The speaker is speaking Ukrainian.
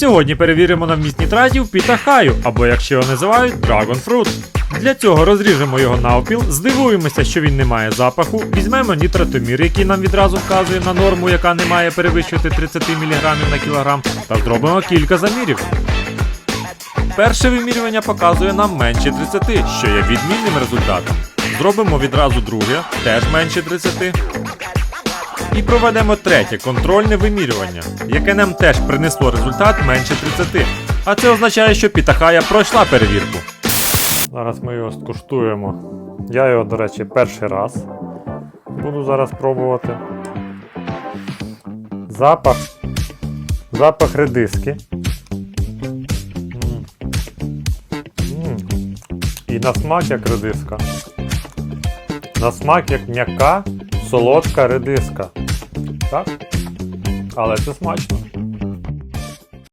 Сьогодні перевіримо на вміст нітратів пітахаю, або як ще його називають Dragon Fruit. Для цього розріжемо його навпіл, здивуємося, що він не має запаху, візьмемо нітратомір, який нам відразу вказує на норму, яка не має перевищувати 30 мг на кілограм, та зробимо кілька замірів. Перше вимірювання показує нам менше 30, що є відмінним результатом. Зробимо відразу друге, теж менше 30. І проведемо третє контрольне вимірювання, яке нам теж принесло результат менше 30. А це означає, що Пітахая пройшла перевірку. Зараз ми його скуштуємо. Я його, до речі, перший раз буду зараз пробувати. Запах. Запах редиски. І на смак як редиска. На смак як м'яка, солодка редиска. Так? Але це смачно.